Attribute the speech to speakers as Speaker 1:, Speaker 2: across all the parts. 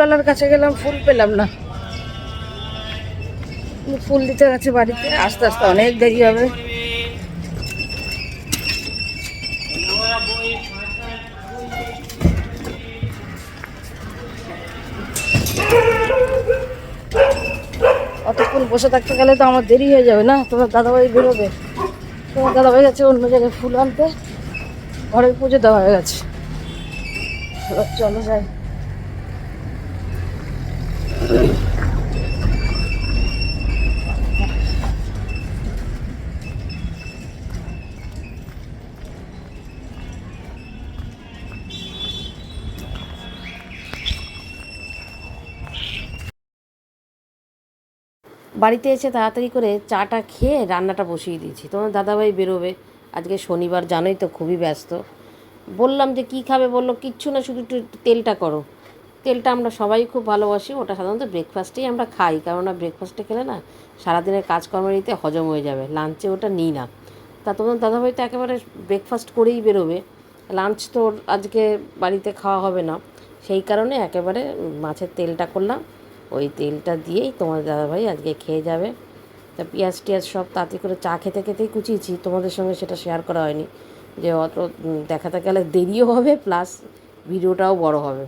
Speaker 1: ফুলওয়ালার কাছে গেলাম, ফুল পেলাম না। ফুল দিতে গেছে বাড়িতে। আস্তে আস্তে অনেক দেরি হবে। অতক্ষণ বসে থাকতে গেলে তো আমার দেরি হয়ে যাবে না? তোমার দাদাভাই বেরোবে। তোমার দাদাভাই গেছে অন্য জায়গায় ফুল আনতে। ঘরের পুজো দেওয়া হয়ে গেছে। চলো যাই। বাড়িতে এসে তাড়াতাড়ি করে চাটা খেয়ে রান্নাটা বসিয়ে দিয়েছি। তোমার দাদাভাই বেরোবে। আজকে শনিবার, জানোই তো খুবই ব্যস্ত। বললাম যে কি খাবে? বলল, কিচ্ছু না, শুধু একটু তেলটা করো। তেলটা আমরা সবাই খুব ভালোবাসি, ওটা সাধারণত ব্রেকফাস্টেই আমরা খাই। কেননা ব্রেকফাস্টে খেলে না সারাদিনের কাজকর্মের ইতে হজম হয়ে যাবে। লাঞ্চে ওটা নিই না। তা তোমার দাদাভাই তো একেবারে ব্রেকফাস্ট করেই বেরোবে। লাঞ্চ তো আজকে বাড়িতে খাওয়া হবে না। সেই কারণে একেবারে মাছের তেলটা করলাম। ওই তেলটা দিয়েই তোমার দাদাভাই আজকে খেয়ে যাবে। তা পেঁয়াজ টিয়াজ সব তাতে করে চা খেতে খেতেই কুচিয়েছি। তোমাদের সঙ্গে সেটা শেয়ার করা হয়নি। যে অত দেখাতে গেলে দেরিও হবে প্লাস ভিডিওটাও বড় হবে।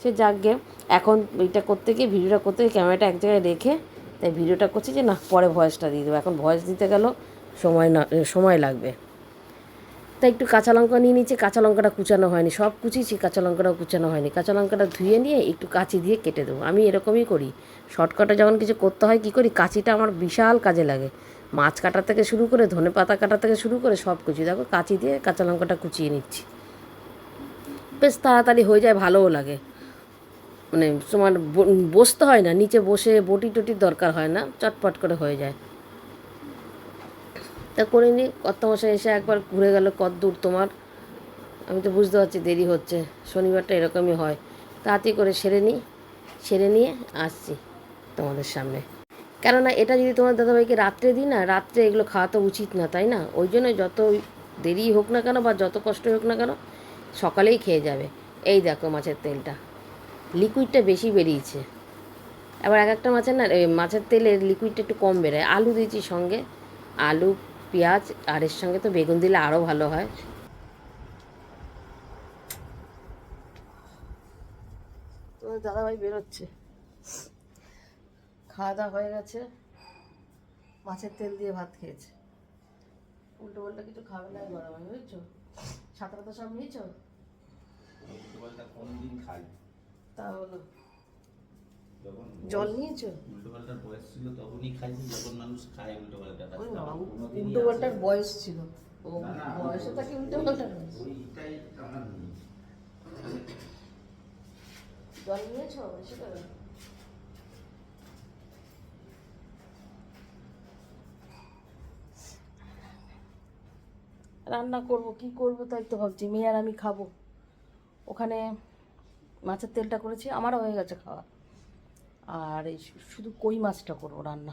Speaker 1: সে যাকগে এখন এইটা করতে গিয়ে ভিডিওটা করতে গিয়ে ক্যামেরাটা এক জায়গায় রেখে তাই ভিডিওটা করছি যে না, পরে ভয়েসটা দিয়ে দেবো। এখন ভয়েস দিতে গেলেও সময় না সময় লাগবে। তাই একটু কাঁচা লঙ্কা নিয়ে নিচ্ছি কাঁচা লঙ্কাটা কুচানো হয়নি। সব কুচিয়েছি, কাঁচা লঙ্কাটাও কুচানো হয়নি। কাঁচা লঙ্কাটা ধুয়ে নিয়ে একটু কাঁচি দিয়ে কেটে দেবো। আমি এরকমই করি। শর্টকাটে যখন কিছু করতে হয়, কী করি? কাঁচিটা আমার বিশাল কাজে লাগে। মাছ কাটা থেকে শুরু করে, ধনে পাতা কাটা থেকে শুরু করে সব কিছু দেখো, কাঁচি দিয়ে কাঁচা লঙ্কাটা কুচিয়ে নিচ্ছি। বেশ তাড়াতাড়ি হয়ে যায়, ভালোও লাগে। মানে তোমার বসতে হয় না, নিচে বসে বটি টটির দরকার হয় না, চটপট করে হয়ে যায়। তা করে নি কত মশাই এসে একবার ঘুরে গেল, কত দূর তোমার? আমি তো বুঝতে পারছি দেরি হচ্ছে, শনিবারটা এরকমই হয়। তাড়াতাড়ি করে সেরে নিই সেরে নিয়ে আসছি তোমাদের সামনে। কেননা এটা যদি তোমার দাদাভাইকে রাত্রে দিই না, রাত্রে এগুলো খাওয়া তো উচিত না, তাই না? ওই জন্য যত দেরি হোক না কেন বা যত কষ্ট হোক না কেন, সকালেই খেয়ে যাবে। এই দেখো মাছের তেলটা। লিকুইডটা বেশি বেরিয়েছে। এবার এক একটা মাছের না মাছের তেলের লিকুইডটা একটু কম বেরোয়। আলু দিয়েছি সঙ্গে। আলু পেঁয়াজ আর এর সঙ্গে তো বেগুন দিলে আরও ভালো হয়। দাদাভাই বেরোচ্ছে। খাওয়া দাওয়া হয়ে গেছে। মাছের তেল দিয়ে ভাত খেয়েছে। উল্টো পাল্টা কিছু খাবে না গরমে বুঝছ? সাঁতার তো সব নিয়েছো?
Speaker 2: উল্টোপাল্টা কোনদিন খাই
Speaker 1: তা হলো জল নিয়েছো?
Speaker 2: উল্টোপাল্টার বয়স ছিল তখনই খাইছি যখন মানুষ খায় উল্টোপাল্টা
Speaker 1: ওই বাবা, উল্টো পাল্টার বয়স ছিল। ও বয়সে তাকে
Speaker 2: ওইটাই আমার
Speaker 1: জল নিয়েছো বেশি করে রান্না করব কি করব তাই তো ভাবছি। মেয়ে আর আমি খাব। ওখানে মাছের তেলটা করেছি, আমারও হয়ে গেছে খাওয়া। আর এই শুধু কই মাছটা করব রান্না?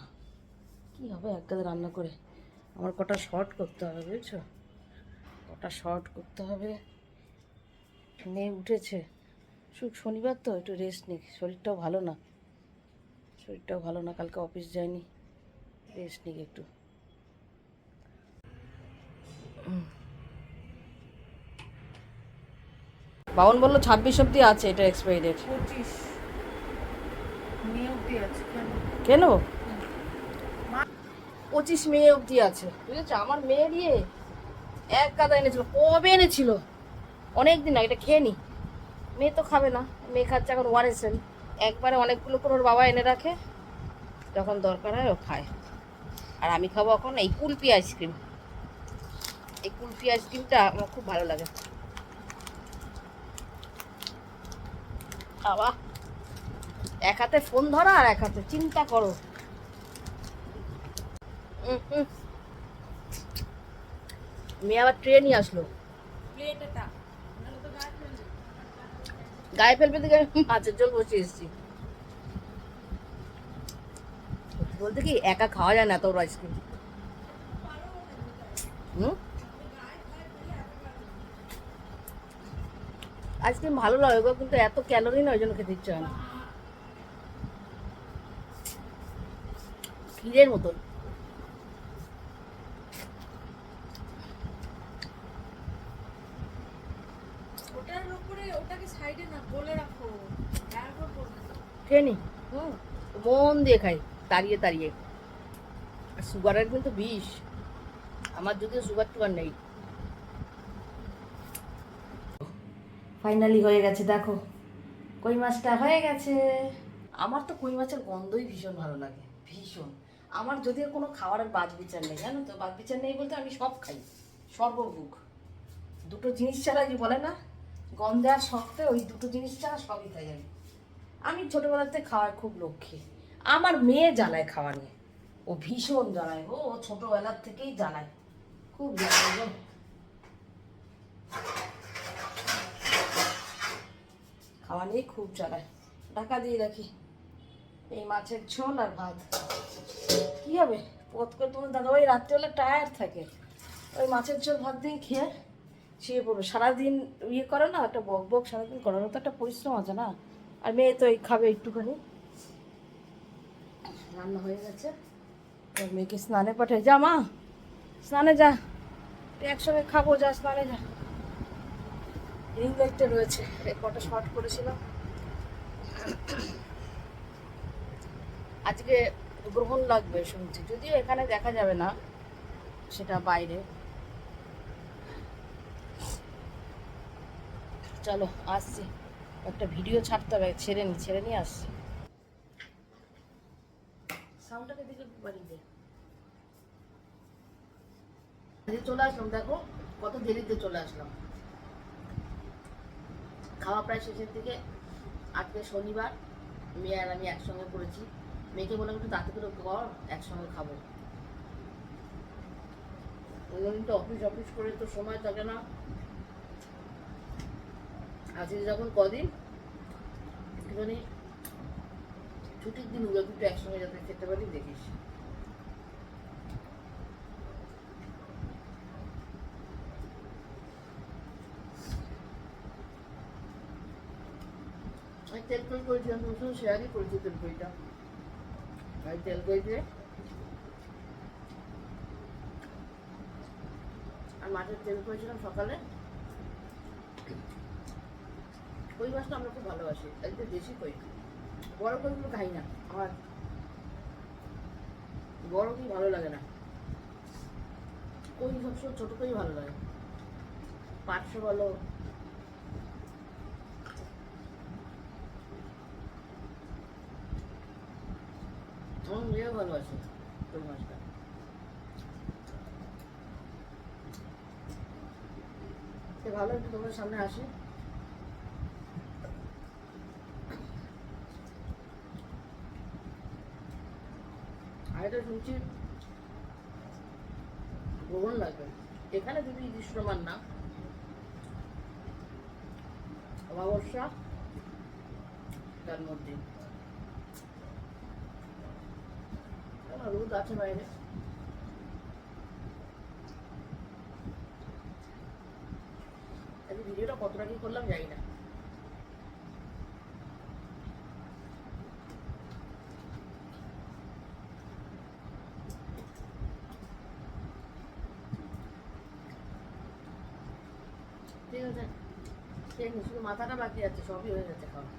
Speaker 1: কি হবে একগাদা রান্না করে? আমার কটা শর্ট করতে হবে, বুঝছ? কটা শর্ট করতে হবে। মেয়ে উঠেছে। শুধু শনিবার তো, একটু রেস্ট নিই শরীরটাও ভালো না। শরীরটাও ভালো না, কালকে অফিস যায়নি রেস্ট নিই একটু। বাবন বলল ছাব্বিশ অব্দি আছে এটা এক্সপায়ারি ডেট
Speaker 3: পঁচিশ। মে অব্দি আছে কেন?
Speaker 1: পঁচিশ মে অবধি আছে। বুঝেছ? আমার মেয়ের ইয়ে এক গাদা এনেছিল। কবে এনেছিল? অনেক দিন আগে এটা খেয়ে নি। মেয়ে তো খাবে না। মেয়ে খাচ্ছে এখন ওয়ান এসেন একবারে অনেকগুলো করে ওর বাবা এনে রাখে। যখন দরকার হয় ও খায়। আর আমি খাব এখন এই কুলপি আইসক্রিম। এই কুলপি আইসক্রিমটা আমার খুব ভালো লাগে। বাবা। এক হাতে ফোন ধরা আর এক হাতে চিন্তা করো। মেয়ে আবার ট্রেনই আসলো। গায়ে ফেলবে। আমি মাছের জল বসে এসেছি বলতে কি একা খাওয়া যায় না তোর আইসক্রিম হুম? আইসক্রিম ভালো লাগে গো কিন্তু এত ক্যালোরি না ওই জন্য খেতে ইচ্ছে হয় না। ক্ষীরের মতন। খেয়ে নি? মন দিয়ে খাই তাড়িয়ে তাড়িয়ে। সুগারের কিন্তু বিষ। আমার যদিও সুগার টুগার নেই। ফাইনালি হয়ে গেছে, দেখো। কই মাছটা? হয়ে গেছে। আমার তো কই মাছের গন্ধই ভীষণ ভালো লাগে, ভীষণ। আমার যদিও কোনো খাবারের বাজ বিচার নেই, জানো তো? বাজ বিচার নেই বলতে আমি সব খাই সর্বভুক দুটো জিনিস ছাড়া যে বলে না? গন্ধে আর শক্তে, ওই দুটো জিনিস ছাড়া সবই খাই আমি আমি ছোটবেলাতে খাওয়ার খুব লক্ষ্মী। আমার মেয়ে জ্বালায় খাওয়া নিয়ে। ও ভীষণ জ্বালায় ও ছোটবেলার থেকেই জ্বালায়। খুব জ্বালায় গো। খাওয়া নিয়ে খুব জ্বালায় ঢাকা দিয়ে রাখি। এই মাছের ঝোল আর ভাত। কি হবে? পথ করে তোমার দাদাভাই রাত্রেবেলা টায়ার থাকে। ওই মাছের ঝোল, ভাত দিয়ে খেয়ে শুয়ে পড়ব। সারাদিন ইয়ে করে না, একটা বক বক সারাদিন করারও তো একটা পরিশ্রম আছে না? আর মেয়ে তো এই খাবে একটুখানি। রান্না হয়ে গেছে। মেয়েকে স্নানে পাঠাই যা, মা। স্নানে যা। একসঙ্গে খাব, যা, স্নানে যা। রিং লাইটটা রয়েছে। কটা শর্ট করেছিলাম। আজকে গ্রহণ লাগবে শুনছি। যদিও এখানে দেখা যাবে না, সেটা বাইরে। চলো, আসছি। একটা ভিডিও ছাড়তে হবে, ছেড়ে নি, ছেড়ে নিয়ে আসছি। সাউন্ডটাকে দিকে বাড়িয়ে চলে আসলাম, দেখো, কত দেরিতে চলে আসলাম। খাওয়া প্রায় শেষের দিকে। আজকে শনিবার, মেয়ে আর আমি একসঙ্গে করেছি মেয়েকে বললাম, একটু তাতে করে কর একসঙ্গে খাব। অন্যদিন তো অফিস অফিস করে তো সময় থাকে না। আজকে যখন কদিন, একটুখানি ছুটির দিনগুলো একটু একসঙ্গে যাতে খেতে পারি, দেখিস। তেল কই আর মাছের তেল করেছিলাম মাছটা আমরা খুব ভালোবাসি একটু দেশি কই। বড় কইগুলো খাই না, আমার। বড় ভালো লাগে না। কই সবসময় ছোট কই ভালো লাগে? পাঁচশো বলো আমার মেয়েও ভালোবাসে কই মাছটা ভালো একটু তোমার সামনে আসে আর এটা শুনছি গ্রহণ লাগবে এখানে যদি দৃশ্যমান না অমাবস্যা তার মধ্যে কেন রোদ আছে বাইরে ভিডিওটা কতটা কি করলাম জানি না ঠিক আছে শুধু মাথাটা বাকি আছে, সবই হয়ে গেছে খাওয়া।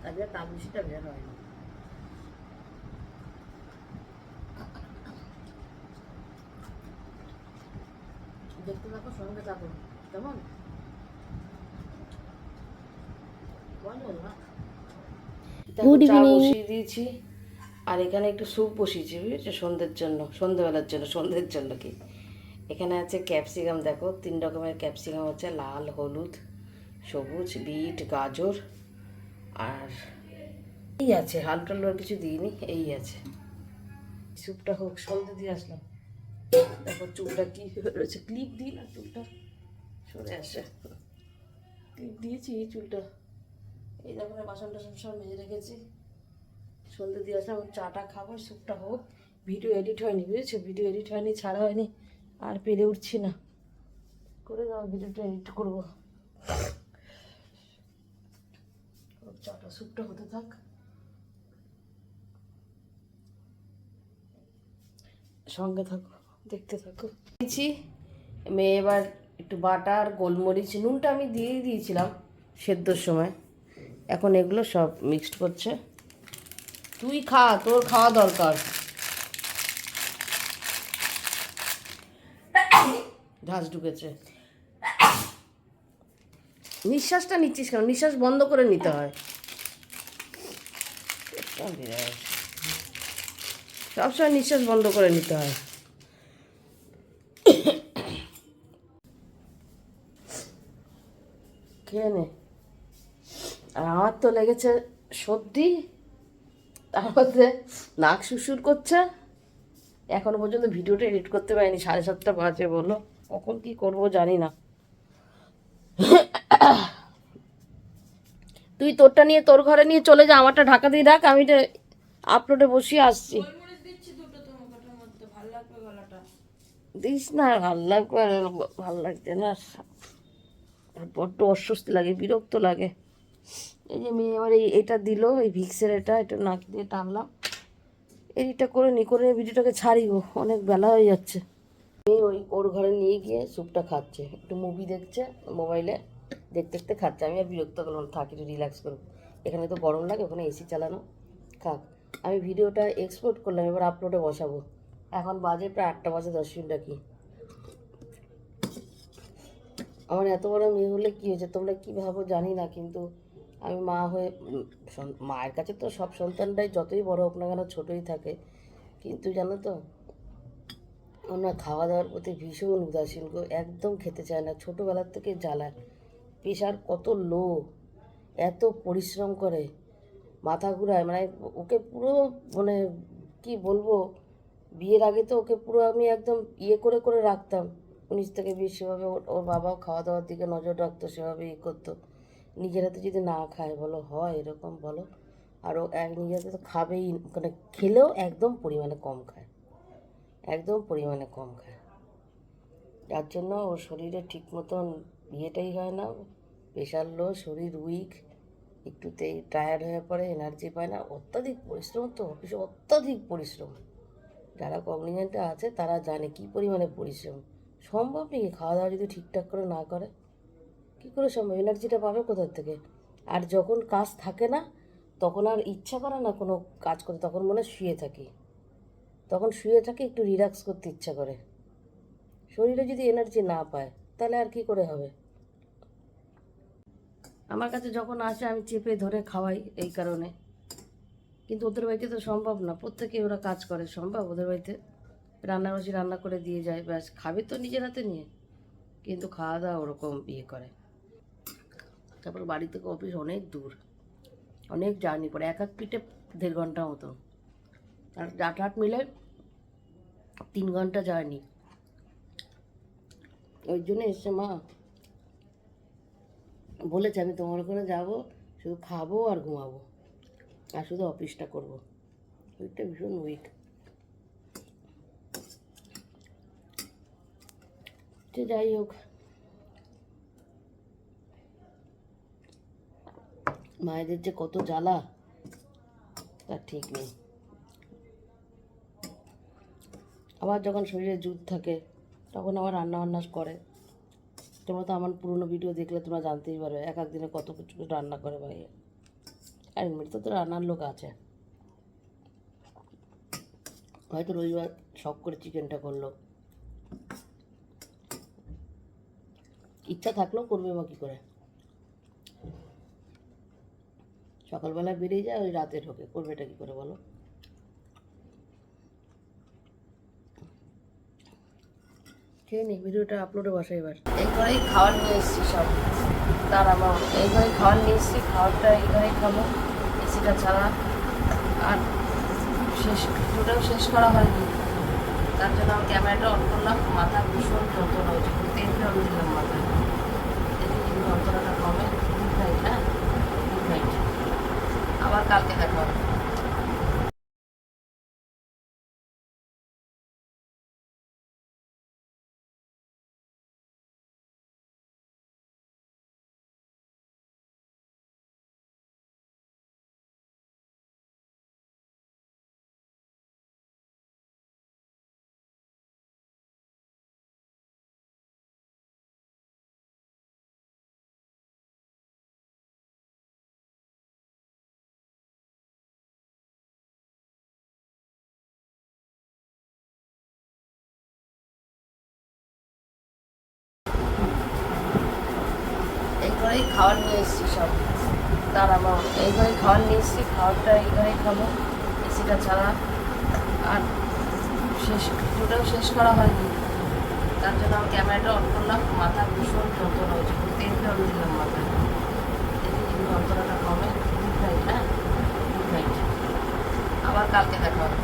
Speaker 1: তাহলে তাল মিষ্টিটা বের হয়নি। দেখতে থাকো সঙ্গে থাকো। কেমন?
Speaker 4: evening.
Speaker 1: বসিয়ে দিয়েছি। আর এখানে একটু স্যুপ বসিয়েছি বুঝেছ? সন্ধ্যের জন্য সন্ধ্যেবেলার জন্য সন্ধ্যের জন্য কি? এখানে আছে ক্যাপসিকাম দেখো। তিন রকমের ক্যাপসিকাম হচ্ছে লাল হলুদ সবুজ বিট গাজর আর এই আছে হাল টাল কিছু দিইনি এই আছে। স্যুপটা হোক সন্ধ্যে দিয়ে আসলাম। দেখো চুলটা কি রয়েছে? ক্লিপ দিই না চুলটা? সরে আসে। ক্লিপ দিয়েছি এই চুলটা। এই দেখো বাসন টাসন সব মেজে রেখেছি। সন্ধ্যে দিয়ে আসলাম চাটা খাব স্যুপটা হোক। ভিডিও এডিট হয়নি, বুঝেছ? ভিডিও এডিট হয়নি, ছাড়া হয়নি। আর পেরে উঠছি না। করে দাও ভিডিওটা এডিট করব। চাটা, স্যুপটা হতে থাক। সঙ্গে থাকো। দেখতে থাকো। দিয়েছি। মেয়ে এবার একটু বাটার গোলমরিচ, নুনটা আমি দিয়েই দিয়েছিলাম সেদ্ধর সময়। এখন এগুলো সব মিক্সড করছে। তুই খা, তোর খাওয়া দরকার। ঘাস ঢুকেছে। নিঃশ্বাসটা নিচ্ছিস কেন? নিঃশ্বাস বন্ধ করে নিতে হয়। সবসময় নিঃশ্বাস বন্ধ করে নিতে হয়। খেয়ে নে। আর আমার তো লেগেছে সর্দি তার মধ্যে নাক শুশুর করছে। এখনও পর্যন্ত ভিডিওটা এডিট করতে পারিনি সাড়ে সাতটা বাজে বলো। কখন কি করব জানি না। তুই তোরটা নিয়ে তোর ঘরে নিয়ে চলে যা আমারটা ঢাকা দিয়ে রাখ আমি আপলোডে বসিয়ে আসছি। দিস না ভালো লাগবে ভালো লাগছে না। বড্ড অস্বস্তি লাগে, বিরক্ত লাগে। এই যে মেয়ে আমার এই এটা দিল, এই ভিক্সের এটা এটা নাক দিয়ে টানলাম। এইটা করে নি, করে ভিডিওটাকে ছাড়ি গো অনেক বেলা হয়ে যাচ্ছে। মেয়ে ওই ওর ঘরে নিয়ে গিয়ে স্যুপটা খাচ্ছে, একটু মুভি দেখছে মোবাইলে দেখতে দেখতে খাচ্ছে। আমি আর বিরক্ত করলাম থাকি, একটু রিল্যাক্স করব এখানে তো গরম লাগে, ওখানে এসি চালানো। খাক, আমি ভিডিওটা এক্সপোর্ট করলাম, এবার আপলোডে বসাবো। এখন বাজে প্রায় আটটা বাজে দশ মিনিট কি আমার এত বড় মেয়ে হলে কী হয়েছে? তোমরা কী ভাবো জানি না, কিন্তু আমি মা হয়ে মায়ের কাছে তো সব সন্তানরাই যতই বড় হোক না কেন ছোটোই থাকে। কিন্তু জানো তো ওনার খাওয়া দাওয়ার প্রতি ভীষণ উদাসীন গো, একদম খেতে চায় না, ছোটোবেলার থেকে জ্বালায়। প্রেশার কত লো এত পরিশ্রম করে, মাথা ঘুরায় মানে ওকে পুরো মানে কি বলব, বিয়ের আগে তো ওকে পুরো আমি একদম ইয়ে করে করে রাখতাম। উনিশ থেকে বিশ সেভাবে ওর- বাবাও খাওয়া দাওয়ার দিকে নজর রাখতো সেভাবে ইয়ে করতো। নিজের হাতে যদি না খায়, বলো, হয় এরকম, বলো। আর ও এক নিজের হাতে তো খাবেই মানে খেলেও একদম পরিমাণে কম খায়। একদম পরিমাণে কম খায়। যার জন্য ওর শরীরে ঠিক মতন ইয়েটাই হয় না। প্রেশার লো শরীর উইক একটুতেই টায়ার্ড হয়ে পড়ে এনার্জি পায় না। অত্যাধিক পরিশ্রম তো অফিসে অত্যাধিক পরিশ্রম। যারা কগনিজেন্টে আছে, তারা জানে কী পরিমাণে পরিশ্রম। সম্ভব নাকি খাওয়া দাওয়া যদি ঠিকঠাক করে না করে? কী করে সম্ভব? এনার্জিটা পাবে কোথার থেকে? আর যখন কাজ থাকে না, তখন আর ইচ্ছা করে না কোনো কাজ করতে। তখন মনে শুয়ে থাকি। তখন শুয়ে থাকে, একটু রিল্যাক্স করতে ইচ্ছা করে। শরীরে যদি এনার্জি না পায়, তাহলে আর কি করে হবে? আমার কাছে যখন আসে, আমি চেপে ধরে খাওয়াই এই কারণে। কিন্তু ওদের বাড়িতে তো সম্ভব না। প্রত্যেকে ওরা কাজ করে, সম্ভব? ওদের বাড়িতে রান্না বসে রান্না করে দিয়ে যায়, ব্যাস, খাবে তো নিজের হাতে নিয়ে। কিন্তু খাওয়া দাওয়া ওরকম ইয়ে করে। তারপর বাড়ি থেকে অফিস অনেক দূর, অনেক জার্নি করে এক এক পিঠে দেড় ঘণ্টা মতো আর আট আট মিলে তিন ঘণ্টা জার্নি। ওই জন্য এসছে মা। বলেছে, আমি তোমার ওখানে যাব, শুধু খাব আর ঘুমাবো। আর শুধু অফিসটা করব। ওইটা ভীষণ উইক সে যাই হোক। মায়েদের যে কত জ্বালা, তার ঠিক নেই। আবার যখন শরীরে জুত থাকে, তখন আবার রান্না বান্না করে। তোমরা তো আমার পুরনো ভিডিও দেখলে তোমরা জানতেই পারবে, এক এক দিনে কত কিছু রান্না করে ভাইয়া আর এমনিতে তো রান্নার লোক আছে। হয়তো রবিবার শখ করে চিকেনটা করল। ইচ্ছা থাকলেও করবে বা কী করে? সকালবেলা বেরিয়ে যায় ওই রাতে ঢোকে। করবে এটা কী করে বলো? খেয়ে নি ভিডিওটা আপলোডে বসাই এবার। এই ঘরেই খাবার নিয়ে এসেছি সব। তার আমার এই ঘরে খাবার নিয়ে এসেছি খাবারটা এই ঘরেই খাব এসিটা ছাড়া। আর শেষ ভিডিওটাও শেষ করা হয়নি। তার জন্য আমি ক্যামেরাটা অন করলাম, মাথা ভীষণ যন্ত্রণা হচ্ছে তেলটা অন দিলাম মাথায়। দেখি কিন্তু যন্ত্রণাটা কমে গুড নাইট হ্যাঁ? গুড নাইট আবার কালকে দেখা হবে। ঘরেই খাবার নিয়ে এসেছি সব। তার আমার এই ঘরে খাবার নিয়ে এসেছি খাবারটা এই ঘরেই খাব, এসিটা ছাড়া। আর শেষ ভিডিওটাও শেষ করা হয়নি। তার জন্য আমি ক্যামেরাটা অন করলাম, মাথা ভীষণ যন্ত্রণা হয়েছে তেল জল দিলাম মাথায়। যন্ত্রণাটা কমে হ্যাঁ? আবার কালকে দেখা হবে।